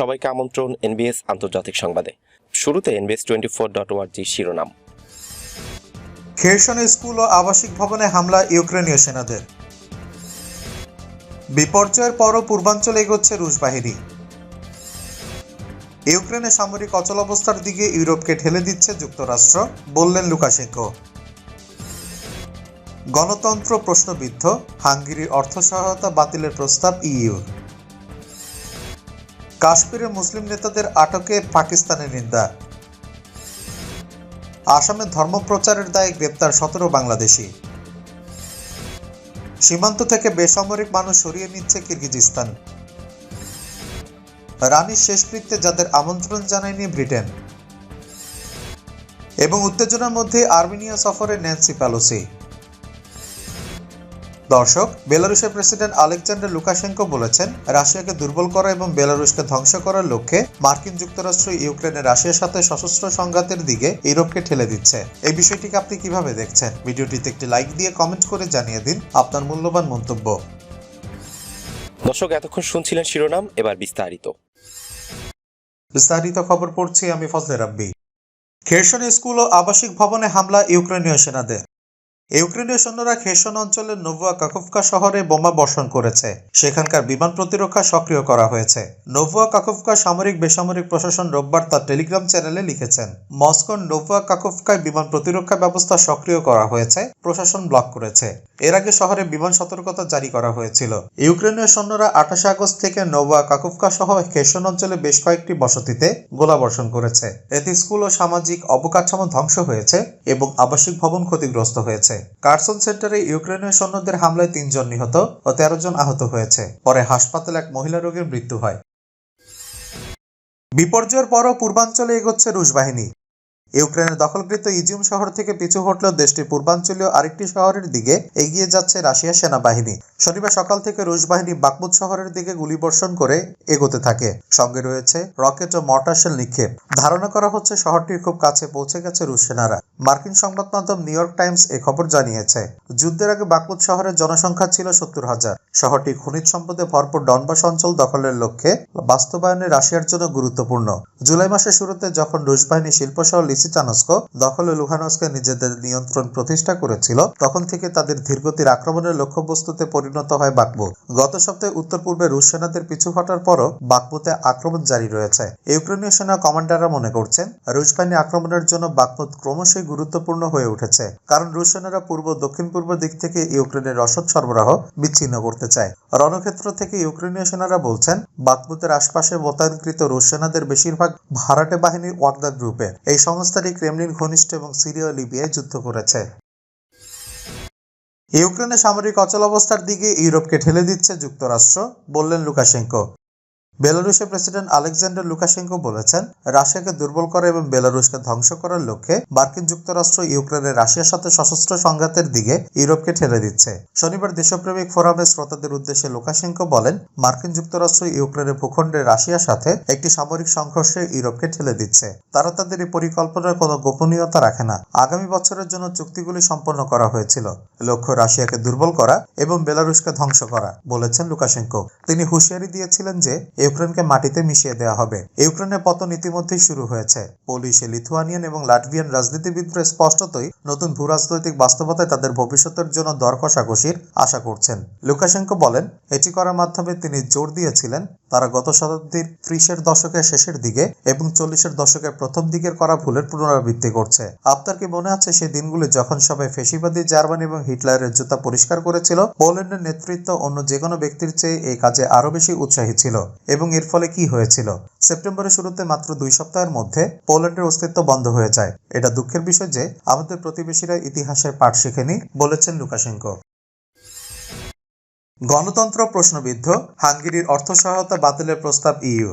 সবাইকে আমন্ত্রণ এনবিএস আন্তর্জাতিক সংবাদে। শুরুতে এনবিএস টোয়েন্টি ফোর ডট ওয়ার্জি শিরোনাম। খেরসনে স্কুল ও আবাসিক ভবনে হামলা ইউক্রেনীয় সেনাদের। বিপর্যয়ের পরও পূর্বাঞ্চলে এগোচ্ছে রুশ বাহিনী। ইউক্রেনে সামরিক অচলাবস্থার দিকে ইউরোপকে ঠেলে দিচ্ছে যুক্তরাষ্ট্র, বললেন লুকাশেঙ্কো। গণতন্ত্র প্রশ্নবিদ্ধ, হাঙ্গেরির অর্থ সহায়তা বাতিলের প্রস্তাব ইইউর। কাশ্মীরে মুসলিম নেতাদের আটকে পাকিস্তানের নিন্দা। আসামে ধর্মপ্রচারের দায়ে গ্রেপ্তার সতেরো বাংলাদেশি। সীমান্ত থেকে বেসামরিক মানুষ সরিয়ে নিচ্ছে কিরগিজিস্তান। রানীর শেষকৃত্যে যাদের আমন্ত্রণ জানায়নি ব্রিটেন। এবং উত্তেজনার মধ্যে আর্মেনিয়া সফরে ন্যান্সি প্যালোসি দর্শক বেলারুশের প্রেসিডেন্ট আলেকজান্ডার লুকাশেঙ্কো বলেছেন রাশিয়াকে দুর্বল করা এবং বেলারুশকে ধ্বংস করার লক্ষ্যে মার্কিন যুক্তরাষ্ট্র ইউক্রেনে রাশিয়ার সাথে সশস্ত্র সংঘাতের দিকে ইউরোপকে ঠেলে দিচ্ছে। এই বিষয়টিকে আপনি কীভাবে দেখছেন? ভিডিওটিতে একটি লাইক দিয়ে কমেন্ট করে জানিয়ে দিন আপনার মূল্যবান মন্তব্য। দর্শক এতক্ষণ শুনছিলেন শিরোনাম এবার বিস্তারিত। বিস্তারিত খবর পড়ছি আমি ফজলে রাব্বি। খেরসন স্কুল ও আবাসিক ভবনে হামলা ইউক্রেনীয় সেনাদের। ইউক্রেনীয় সৈন্যরা খেরসন অঞ্চলের নোভুয়া কাকুফকা শহরে বোমা বর্ষণ করেছে। সেখানকার বিমান প্রতিরক্ষা সক্রিয় করা হয়েছে। নোভুয়া কাকুফকা সামরিক বেসামরিক প্রশাসন রোববার তার টেলিগ্রাম চ্যানেলে লিখেছেন, মস্কোর নোভুয়া কাকুফকায় বিমান প্রতিরক্ষা ব্যবস্থা সক্রিয় করা হয়েছে, প্রশাসন ব্লক করেছে। এর আগে শহরে বিমান সতর্কতা জারি করা হয়েছিল। ইউক্রেনীয় সৈন্যরা আঠাশে আগস্ট থেকে নোভা কাকুফকা সহ খেরসন অঞ্চলে বেশ কয়েকটি বসতিতে গোলাবর্ষণ করেছে। এতে স্কুল ও সামাজিক অবকাঠামো ধ্বংস হয়েছে এবং আবাসিক ভবন ক্ষতিগ্রস্ত হয়েছে। কার্সন সেন্টারে ইউক্রেনীয় সৈন্যদের হামলায় তিনজন নিহত ও তেরো জন আহত হয়েছে। পরে হাসপাতালে এক মহিলা রোগীর মৃত্যু হয়। বিপর্যয়ের পরও পূর্বাঞ্চলে এগোচ্ছে রুশ বাহিনী। ইউক্রেনের দখলকৃত ইজিউম শহর থেকে পিছু হটলেও দেশটির পূর্বাঞ্চলীয় আরেকটি শহরের দিকে এগিয়ে যাচ্ছে রাশিয়া সেনাবাহিনী। শনিবার সকাল থেকে রুশ বাহিনী বাকমুদ শহরের দিকে গুলিবর্ষণ করে এগোতে থাকে। সঙ্গে রয়েছে রকেট ও মর্টারশেল নিক্ষেপ। ধারণা করা হচ্ছে শহরটির খুব কাছে পৌঁছে গেছে রুশ সেনারা। মার্কিন সংবাদ মাধ্যম নিউ ইয়র্ক টাইমস এ খবর জানিয়েছে, যুদ্ধের আগে বাকমুদ শহরের জনসংখ্যা ছিল সত্তর হাজার। শহরটি খনিজ সম্পদে ভরপুর ডনবাস অঞ্চল দখলের লক্ষ্যে বাস্তবায়নে রাশিয়ার জন্য গুরুত্বপূর্ণ। জুলাই মাসের শুরুতে যখন রুশ বাহিনী শিল্পশহর লিসিটানস্ক দখল লুহানস্কে নিজেদের নিয়ন্ত্রণ প্রতিষ্ঠা করেছিল, তখন থেকে তাদের ধীরগতির আক্রমণের লক্ষ্যবস্তুতে পরিণত হয় বাকমুদ গত সপ্তাহে উত্তর পূর্বে রুশ সেনাদের পিছু হটার পরও বাকমুতে আক্রমণ জারি রয়েছে। ইউক্রেনীয় সেনা কমান্ডাররা মনে করছেন, রুশ বাহিনী আক্রমণের জন্য বাকমুদ ক্রমশই গুরুত্বপূর্ণ হয়ে উঠেছে, কারণ রুশ সেনারা পূর্ব দক্ষিণ পূর্ব দিক থেকে ইউক্রেনের রসদ সরবরাহ বিচ্ছিন্ন করতে চায়। রণক্ষেত্র থেকে ইউক্রেনীয় সেনারা বলছেন বাকমুতের আশপাশে মোতায়েনকৃত রুশ সেনাদের বেশিরভাগ ভাড়াটে বাহিনীর ওয়াগদা গ্রুপের। এই সংস্থাটি ক্রেমলিন ঘনিষ্ঠ এবং সিরিয়া লিবিয়ায় যুদ্ধ করেছে। ইউক্রেনের সামরিক অচল অবস্থার দিকে ইউরোপকে ঠেলে দিচ্ছে যুক্তরাষ্ট্র, বললেন লুকাশেঙ্কো। বেলারুশের প্রেসিডেন্ট আলেকজান্ডার লুকাশেঙ্কো বলেছেন, রাশিয়াকে দুর্বল করা এবং বেলারুশকে ধ্বংস করার লক্ষ্যে মার্কিন যুক্তরাষ্ট্র ইউক্রেনের রাশিয়ার সাথে সশস্ত্র সংঘাতের দিকে ইউরোপকে ঠেলে দিচ্ছে। শনিবার দেশপ্রেমিক ফোরামের শ্রোতাদের উদ্দেশ্যে লুকাশেঙ্কো বলেন, মার্কিন যুক্তরাষ্ট্র ইউক্রেনের ভূখণ্ডে রাশিয়ার সাথে একটি সামরিক সংঘর্ষে ইউরোপকে ঠেলে দিচ্ছে। তারা তাদের এই পরিকল্পনার কোনো গোপনীয়তা রাখে না। আগামী বছরের জন্য চুক্তিগুলি সম্পন্ন করা হয়েছিল। লক্ষ্য রাশিয়াকে দুর্বল করা এবং বেলারুশকে ধ্বংস করা, বলেছেন লুকাশেঙ্কো। তিনি হুঁশিয়ারি দিয়েছিলেন যে ইউক্রেনকে মাটিতে মিশিয়ে দেওয়া হবে। ইউক্রেনের পতন ইতিমধ্যেই শুরু হয়েছে। পোলিশে, লিথুয়ানিয়ান এবং লাটভিয়ান রাজনীতিবিদরা স্পষ্টতই নতুন ভূরাজনৈতিক বাস্তবতায় তাদের ভবিষ্যতের জন্য দর কষাকষির আশা করছেন। লুকাশেঙ্কো বলেন, এটি করার মাধ্যমে তিনি জোর দিয়েছিলেন। তারা গত শতাব্দীর ত্রিশের দশকের শেষের দিকে এবং চল্লিশের দশকের প্রথম দিকের করা ভুলের পুনরাবৃত্তি করছে। আপনার কি মনে আছে সেই দিনগুলি যখন সবাই ফেসিবাদী জার্মানি এবং হিটলারের জুতা পরিষ্কার করেছিল? পোল্যান্ডের নেতৃত্ব অন্য যে কোনো ব্যক্তির চেয়ে এই কাজে আরও বেশি উৎসাহী ছিল। এবং এর ফলে কি হয়েছিল? সেপ্টেম্বরের শুরুতে মাত্র দুই সপ্তাহের মধ্যে পোল্যান্ডের অস্তিত্ব বন্ধ হয়ে যায়। এটা দুঃখের বিষয় যে, আমাদের প্রতিবেশীরা ইতিহাসের পাঠ শিখেনি, বলেছেন লুকাশেঙ্কো। গণতন্ত্র প্রশ্নবিদ্ধ, হাঙ্গেরির অর্থ সহায়তা বাতিলের প্রস্তাব ইইউ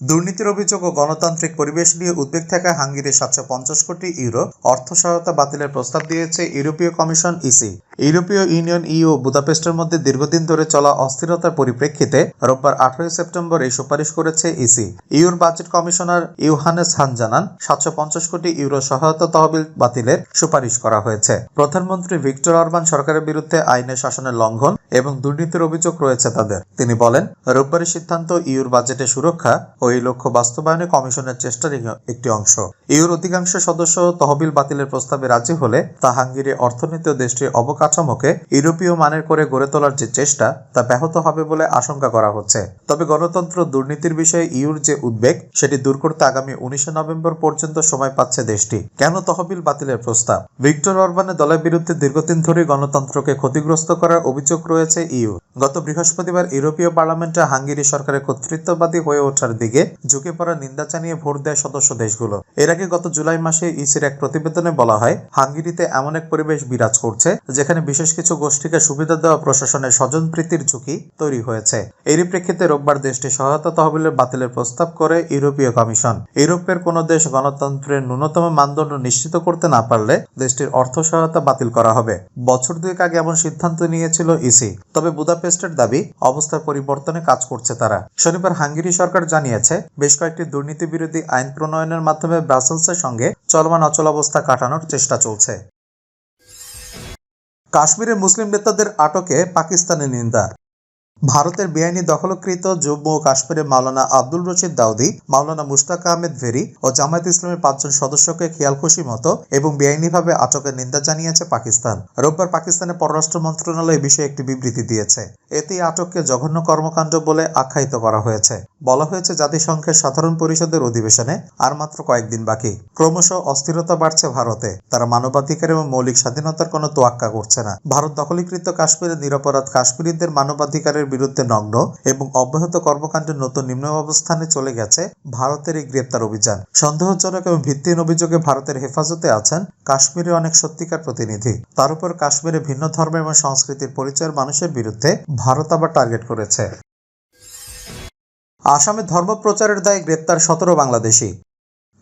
দুর্নীতির অভিযোগ ও গণতান্ত্রিক পরিবেশ নিয়ে উদ্বেগ থাকা হাঙ্গেরির সাতশো পঞ্চাশ কোটি ইউরো অর্থ সহায়তা বাতিলের প্রস্তাব দিয়েছে ইউরোপীয় কমিশন ইসি। ইউরোপীয় ইউনিয়ন ইউ বুদাপেস্টের মধ্যে দীর্ঘদিন ধরে চলা অস্থিরতার পরিপ্রেক্ষিতে রোববার আঠারোই সেপ্টেম্বর এই সুপারিশ করেছে EC. EU budget commissioner Johannes Hahn জানান, সাতশো পঞ্চাশ কোটি ইউরো সহায়তা তহবিল বাতিলের সুপারিশ করা হয়েছে। প্রধানমন্ত্রী ভিক্টর অরবান সরকারের বিরুদ্ধে আইনের শাসনের লঙ্ঘন এবং দুর্নীতির অভিযোগ রয়েছে তাদের। তিনি বলেন, রোববারের সিদ্ধান্ত ইউর বাজেটে সুরক্ষা ও এই লক্ষ্য বাস্তবায়নে কমিশনের চেষ্টার একটি অংশ। ইউর অধিকাংশ সদস্য তহবিল বাতিলের প্রস্তাবে রাজি হলে তা হাঙ্গেরি অর্থনীতি দেশটির অবকাঠামোকে ইউরোপীয় মানের করে গড়ে তোলার যে চেষ্টা, তা ব্যাহত হবে বলে আশঙ্কা করা হচ্ছে। তবে গণতন্ত্র দুর্নীতির বিষয়ে ইউর যে উদ্বেগ, সেটি দূর করতে আগামী উনিশে নভেম্বর পর্যন্ত সময় পাচ্ছে দেশটি। কেন তহবিল বাতিলের প্রস্তাব? ভিক্টর অরবানের দলের বিরুদ্ধে দীর্ঘদিন ধরে গণতন্ত্রকে ক্ষতিগ্রস্ত করার অভিযোগ রয়েছে ইউ। গত বৃহস্পতিবার ইউরোপীয় পার্লামেন্টে হাঙ্গেরি সরকারের কর্তৃত্ববাদী হয়ে ওঠার দিকে ঝুঁকে পড়া নিন্দা জানিয়ে ভোট দেয় সদস্য দেশগুলো। এর আগে গত জুলাই মাসে ইসির এক প্রতিবেদনে বলা হয়, হাঙ্গেরিতে এমন এক পরিবেশ বিরাজ করছে, যেখানে বিশেষ কিছু গোষ্ঠীকে সুবিধা দেওয়া প্রশাসনের স্বজন প্রীতির ঝুঁকি তৈরি হয়েছে। এরই প্রেক্ষিতে রোববার দেশটি সহায়তা তহবিলের বাতিলের প্রস্তাব করে ইউরোপীয় কমিশন। ইউরোপের কোন দেশ গণতন্ত্রের ন্যূনতম মানদণ্ড নিশ্চিত করতে না পারলে দেশটির অর্থ সহায়তা বাতিল করা হবে। বছর দুয়েক আগে এমন সিদ্ধান্ত নিয়েছিল ইসি। তবে বুদাপেস্টের দাবি, অবস্থার পরিবর্তনে কাজ করছে তারা। শনিবার হাঙ্গেরি সরকার জানিয়েছে, বেশ কয়েকটি দুর্নীতি বিরোধী আইন প্রণয়নের মাধ্যমে ব্রাসেলসের সঙ্গে চলমান অচলাবস্থা কাটানোর চেষ্টা চলছে। কাশ্মীরে মুসলিম নেতাদের আটকে পাকিস্তানের নিন্দা। ভারতের বেআইনি দখলকৃত জম্মু ও কাশ্মীরে মাওলানা আব্দুল রশিদ দাউদি, মাওলানা মুশতাক আহমেদ ভেরি ও জামায়াত ইসলামের পাঁচজন সদস্যকে খেয়ালখুশি মতো এবং বেআইনিভাবে আটকের নিন্দা জানিয়েছে পাকিস্তান। রোববার পাকিস্তানের পররাষ্ট্র মন্ত্রণালয় বিষয়ে একটি বিবৃতি দিয়েছে। এতে আটককে জঘন্য কর্মকাণ্ড বলে আখ্যায়িত করা হয়েছে। বলা হয়েছে, জাতিসংঘের সাধারণ পরিষদের অধিবেশনে আর মাত্র কয়েকদিন বাকি। ক্রমশ অস্থিরতা বাড়ছে ভারতে। তারা মানবাধিকার এবং মৌলিক স্বাধীনতার কোনো তোয়াক্কা করছে না। ভারত দখলীকৃত কাশ্মীরের নিরপরাধ কাশ্মীরিদের মানবাধিকারের বিরুদ্ধে নগ্ন এবং অব্যাহত কর্মকাণ্ডের নতুন নিম্ন অবস্থানে চলে গেছে ভারতের এই গ্রেপ্তার অভিযান। সন্দেহজনক এবং ভিত্তিহীন অভিযোগে ভারতের হেফাজতে আছেন কাশ্মীরের অনেক সত্যিকার প্রতিনিধি। তার উপর কাশ্মীরে ভিন্ন ধর্ম এবং সংস্কৃতির পরিচয়ের মানুষের বিরুদ্ধে ভারত আবার টার্গেট করেছে। আসামে ধর্ম প্রচারের দায়ে গ্রেপ্তার সতেরো বাংলাদেশি।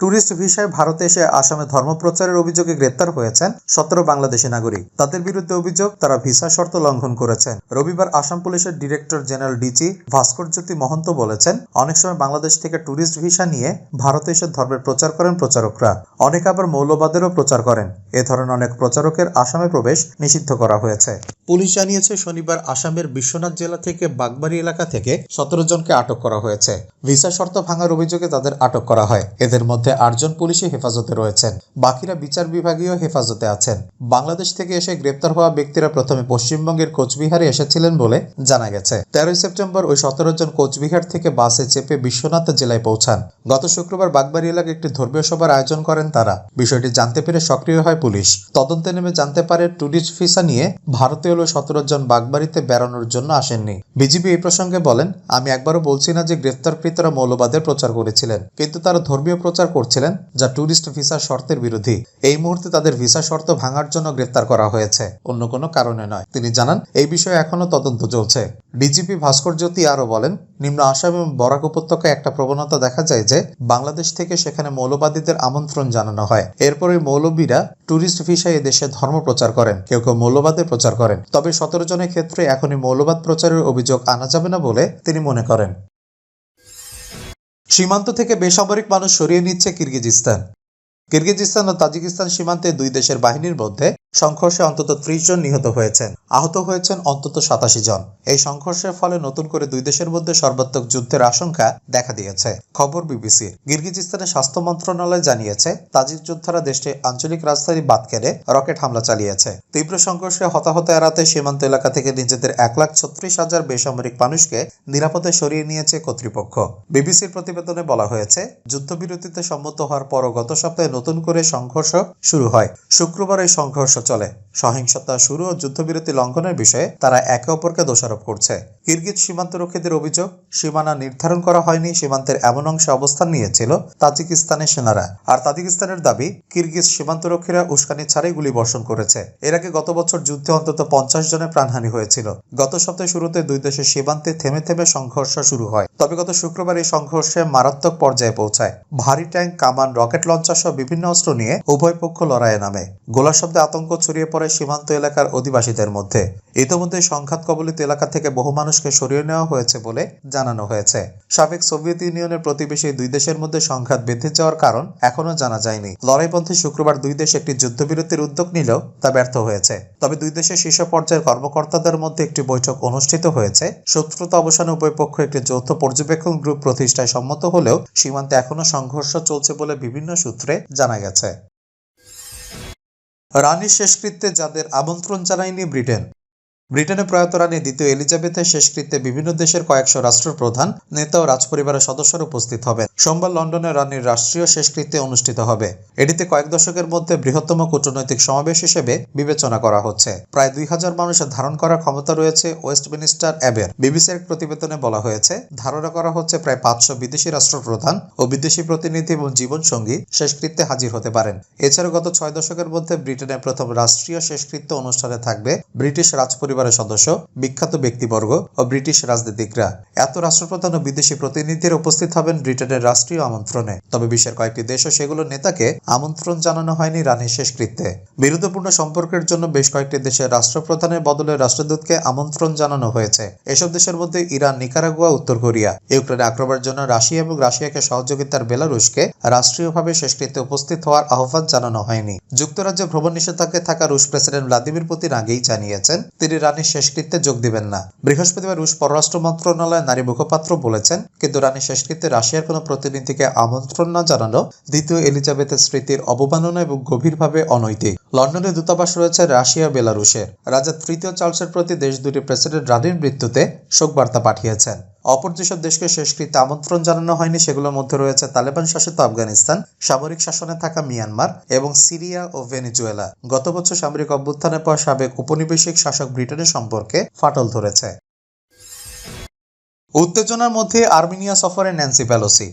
ট্যুরিস্ট ভিসায় ভারতে এসে আসামে ধর্মপ্রচারের অভিযোগে গ্রেপ্তার হয়েছেন সতেরো বাংলাদেশি নাগরিক। তাদের বিরুদ্ধে অভিযোগ, তারা ভিসা শর্ত লঙ্ঘন করেছেন। রবিবার আসাম পুলিশের director general DG Bhaskar Jyoti Mahanta বলেছেন, অনেক সময় বাংলাদেশ থেকে ট্যুরিস্ট ভিসা নিয়ে ভারতে এসে ধর্মের প্রচার করেন প্রচারকরা। অনেক আবার মৌলবাদেরও প্রচার করেন। এ ধরনের অনেক প্রচারকের আসামে প্রবেশ নিষিদ্ধ করা হয়েছে। পুলিশ জানিয়েছে, শনিবার আসামের বিশ্বনাথ জেলা থেকে বাগবাড়ি এলাকা থেকে সতেরো জনকে আটক করা হয়েছে। ভিসা শর্ত ভাঙার অভিযোগে তাদের আটক করা হয়। এদের মধ্যে আটজন পুলিশি হেফাজতে রয়েছেন। বাকিরা বিচার বিভাগীয় হেফাজতে আছেন। বাংলাদেশ থেকে এসে গ্রেপ্তার হওয়া ব্যক্তিরা প্রথমে পশ্চিমবঙ্গের কোচবিহারে এসেছিলেন বলে জানা গেছে। তেরোই সেপ্টেম্বর ওই সতেরো জন কোচবিহার থেকে বাসে চেপে বিশ্বনাথ জেলায় পৌঁছান। গত শুক্রবার বাগবাড়ি এলাকায় একটি ধর্মীয় সভার আয়োজন করেন তারা। বিষয়টি জানতে পেরে সক্রিয় হয় পুলিশ। তদন্তে নেমে জানতে পারে ট্যুরিস্ট ভিসা নিয়ে ভারতীয় হলো সতেরো জন বাগবাড়িতে বেড়ানোর জন্য আসেননি। বিজিবি এই প্রসঙ্গে বলেন, আমি একবারও বলছি না যে গ্রেফতারকৃতরা মৌলবাদের প্রচার করেছিলেন, কিন্তু তারা ধর্মীয় প্রচার করছিলেন, যা ট্যুরিস্ট ভিসা শর্তের বিরোধী। এই মুহূর্তে তাদের ভিসা শর্ত ভাঙার জন্য গ্রেফতার করা হয়েছে। অন্য কোনো কারণে নয়। তিনি জানান, এই বিষয়ে এখনও তদন্ত চলছে। ডিজিপি ভাস্কর জ্যোতি আরও বলেন, নিম্ন আসাম এবং বরাক উপত্যকায় একটা প্রবণতা দেখা যায় যে, বাংলাদেশ থেকে সেখানে মৌলবাদীদের আমন্ত্রণ জানানো হয়। এরপরে মৌলবীরা ট্যুরিস্ট ভিসায় এদেশে ধর্ম প্রচার করেন, কেউ কেউ মৌলবাদের প্রচার করেন। তবে সতেরো জনের ক্ষেত্রে এখনই মৌলবাদ প্রচারের অভিযোগ আনা যাবে না বলে তিনি মনে করেন। সীমান্ত থেকে বেসামরিক মানুষ সরিয়ে নিচ্ছে কিরগিজিস্তান। কিরগিজিস্তান ও তাজিকিস্তান সীমান্তে দুই দেশের বাহিনীর মধ্যে সংঘর্ষে অন্তত ত্রিশ জন নিহত হয়েছেন। আহত হয়েছেন অন্তত সাতাশি জন। এই সংঘর্ষের ফলে নতুন করে দুই দেশের মধ্যে সর্বাত্মক যুদ্ধের আশঙ্কা দেখা দিয়েছে। খবর বিবিসি। কিরগিজিস্তানের স্বাস্থ্য মন্ত্রণালয় জানিয়েছে তাজিক যোদ্ধারা দেশটির আঞ্চলিক রাজধানী বাতকেরে রকেট হামলা চালিয়েছে। তীব্র সংঘর্ষে হতাহত এড়াতে সীমান্ত এলাকা থেকে নিজেদের এক লাখ ছত্রিশ হাজার বেসামরিক মানুষকে নিরাপদে সরিয়ে নিয়েছে কর্তৃপক্ষ। বিবিসির প্রতিবেদনে বলা হয়েছে, যুদ্ধবিরতিতে সম্মত হওয়ার পরও গত সপ্তাহে নতুন করে সংঘর্ষ শুরু হয়। শুক্রবার এই সংঘর্ষ চলে। সহিংসতা শুরু ও যুদ্ধবিরতি লঙ্ঘনের বিষয়ে তারা একে অপরকে দোষারোপ করছে। কিরগিজ সীমান্তরক্ষীদের অভিযোগ, সীমানা নির্ধারণ করা হয়নি, সীমান্তের এমন অংশে অবস্থান নিয়েছিল তাজিকিস্তানের সেনারা। আর তাজিকিস্তানের দাবি, কিরগিজ সীমান্তরক্ষীরা উস্কানি ছাড়াই গুলি বর্ষণ করেছে। এর আগে গত বছর যুদ্ধে অন্তত পঞ্চাশ জনের প্রাণহানি হয়েছিল। গত সপ্তাহে শুরুতে দুই দেশের সীমান্তে থেমে থেমে সংঘর্ষ শুরু হয়। তবে গত শুক্রবার এই সংঘর্ষে মারাত্মক পর্যায়ে পৌঁছায়। ভারী ট্যাঙ্ক, কামান, রকেট লঞ্চার সহ বিভিন্ন অস্ত্র নিয়ে উভয় পক্ষ লড়াইয়ে নামে। গোলা শব্দে আতঙ্ক ছড়িয়ে পড়ে সীমান্ত এলাকার অধিবাসীদের মধ্যে। ইতোমধ্যে সংঘাত কবলিত এলাকা থেকে বহু মানুষকে সরিয়ে নেওয়া হয়েছে বলে জানানো হয়েছে। সাবেক সোভিয়েত ইউনিয়নের প্রতিবেশী দুই দেশের মধ্যে সংঘাত বেঁধে যাওয়ার কারণ এখনও জানা যায়নি। লড়াইপন্থী শুক্রবার দুই দেশ একটি যুদ্ধবিরতির উদ্যোগ নিলেও তা ব্যর্থ হয়েছে। তবে দুই দেশের শীর্ষ পর্যায়ের কর্মকর্তাদের মধ্যে একটি বৈঠক অনুষ্ঠিত হয়েছে। শত্রুতা অবসানে উভয় পক্ষ একটি যৌথ পর্যবেক্ষণ গ্রুপ প্রতিষ্ঠায় সম্মত হলেও সীমান্তে এখনও সংঘর্ষ চলছে বলে বিভিন্ন সূত্রে জানা গেছে। রানীর শেষকৃত্যে যাদের আমন্ত্রণ জানায়নি ব্রিটেন ব্রিটেনে প্রয়াত রানী দ্বিতীয় এলিজাবেথের শেষকৃত্যে বিভিন্ন দেশের কয়েকশো রাষ্ট্রপ্রধান, নেতা ও রাজপরিবারের সদস্যরা উপস্থিত হবেন। সোমবার লন্ডনে রানীর রাষ্ট্রীয় শেষকৃত্যে অনুষ্ঠিত হবে। এটিতে কয়েক দশকের মধ্যে বৃহত্তম কূটনৈতিক সমাবেশ হিসেবে বিবেচনা করা হচ্ছে। প্রায় দুই হাজার মানুষের ধারণ করার ক্ষমতা রয়েছে ওয়েস্টমিনিস্টার অ্যাবের। বিবিসির এক প্রতিবেদনে বলা হয়েছে, ধারণা করা হচ্ছে প্রায় পাঁচশো বিদেশি রাষ্ট্রপ্রধান ও বিদেশি প্রতিনিধি এবং জীবনসঙ্গী শেষকৃত্যে হাজির হতে পারেন। এছাড়াও গত ছয় দশকের মধ্যে ব্রিটেনের প্রথম রাষ্ট্রীয় শেষকৃত্য অনুষ্ঠানে থাকবে ব্রিটিশ রাজপরিবারের সদস্য, বিখ্যাত ব্যক্তিবর্গ ও ব্রিটিশ রাজনীতিকরা। এত রাষ্ট্রপ্রধান ও বিদেশি প্রতিনিধিরা উপস্থিত হবেন ব্রিটেনের রাষ্ট্রীয় আমন্ত্রণে। তবে বিশ্বের কয়েকটি দেশ ও সেগুলোর নেতাকে আমন্ত্রণ জানানো হয়নি রানীর শেষকৃত্যে বিরোধপূর্ণ সম্পর্কের জন্য বেশ কয়েকটি দেশের রাষ্ট্রপ্রধানের বদলে রাষ্ট্রদূতকে আমন্ত্রণ জানানো হয়েছে। এসব দেশের মধ্যে ইরান, নিকারাগুয়া, উত্তর কোরিয়া। ইউক্রেনে আক্রমণের জন্য রাশিয়া এবং রাশিয়াকে সহযোগিতার বেলারুশকে রাষ্ট্রীয়ভাবে শেষকৃত্যে উপস্থিত হওয়ার আহ্বান জানানো হয়নি। যুক্তরাজ্যে ভ্রমণ নিষেধাজ্ঞায় থাকা রুশ প্রেসিডেন্ট ভ্লাদিমির পুতিন আগেই জানিয়েছেন, তিনি রানীর শেষকৃত্যে যোগ দিবেন না। বৃহস্পতিবার রুশ পররাষ্ট্র মন্ত্রণালয়ের নারী মুখপাত্র বলেছেন, কিন্তু রানীর শেষকৃত্যে রাশিয়ার কোনো প্রতিনিধিকে আমন্ত্রণ না জানানো দ্বিতীয় এলিজাবেথের স্মৃতির অবমাননা এবং গভীরভাবে অনৈতিক। লন্ডনে দূতাবাস রয়েছে রাশিয়া বেলারুশের। রাজা তৃতীয় চার্লসের প্রতি দেশ দুটি প্রেসিডেন্ট রানীর মৃত্যুতে শোকবার্তা পাঠিয়েছেন। অপর যেসব দেশকে শেষকৃত্যে আমন্ত্রণ জানানো হয়নি, সেগুলোর মধ্যে রয়েছে তালেবান শাসিত আফগানিস্তান, সামরিক শাসনে থাকা মিয়ানমার এবং সিরিয়া ও ভেনিজুয়েলা। গত বছর সামরিক অভ্যুত্থানের পর সাবেক উপনিবেশিক শাসক ব্রিটেনের সম্পর্কে ফাটল ধরেছে। উত্তেজনার মধ্যে আর্মেনিয়া সফরে ন্যান্সি প্যালোসি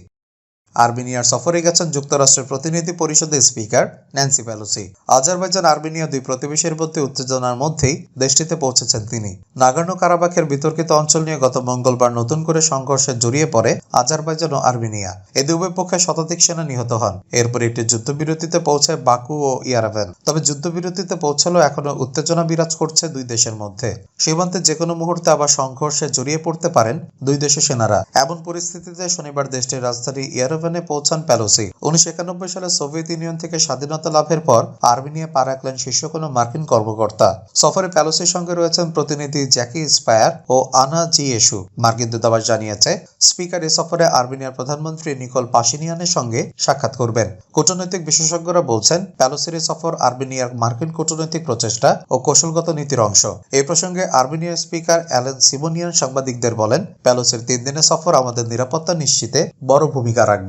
আর্মেনিয়ার সফরে গেছেন যুক্তরাষ্ট্রের প্রতিনিধি পরিষদের speaker Nancy Pelosi Azerbaijan Armenia দুই প্রতিবেশীর মধ্যে উত্তেজনার মধ্যেই দেশটিতে পৌঁছেছেন তিনি। নাগার্নো কারাবাখের বিতর্কিত অঞ্চল নিয়ে গত মঙ্গলবার নতুন করে সংঘর্ষে জড়িয়ে পড়ে আজারবাইজান ও আর্মেনিয়া। এ দুই পক্ষে শতাধিক সেনা নিহত হন। এরপর একটি যুদ্ধবিরতিতে পৌঁছায় বাকু ও ইয়ারাভেন। তবে যুদ্ধবিরতিতে পৌঁছালেও এখনও উত্তেজনা বিরাজ করছে দুই দেশের মধ্যে। সীমান্তে যে কোনো মুহূর্তে আবার সংঘর্ষে জড়িয়ে পড়তে পারেন দুই দেশের সেনারা। এমন পরিস্থিতিতে শনিবার দেশটির রাজধানী ইয়ারেভানে পৌঁছান প্যালোসি উনিশশো একানব্বই সালে সোভিয়েত ইউনিয়ন থেকে স্বাধীনতা লাভের পর আর্মেনিয়া পা রাখলেন শীর্ষ কোনো মার্কিন কর্মকর্তা। সফরে প্যালোসির সঙ্গে রয়েছেন প্রতিনিধি জ্যাকি স্পায়ার ও আনা জিয়েসু। মার্কিন দূতাবাস জানিয়েছে, স্পিকার এ সফরে আর্মেনিয়ার প্রধানমন্ত্রী নিকোল পাশিনিয়ানের সঙ্গে সাক্ষাৎ করবেন। কূটনৈতিক বিশেষজ্ঞরা বলছেন প্যালোসির এই সফর আর্মেনিয়ার মার্কিন কূটনৈতিক প্রচেষ্টা ও কৌশলগত নীতির অংশ। এই প্রসঙ্গে আর্মেনিয়ার স্পিকার অ্যালেন সিমোনিয়ান সাংবাদিকদের বলেন প্যালোসির তিন দিনের সফর আমাদের নিরাপত্তা নিশ্চিতে বড় ভূমিকা রাখবে।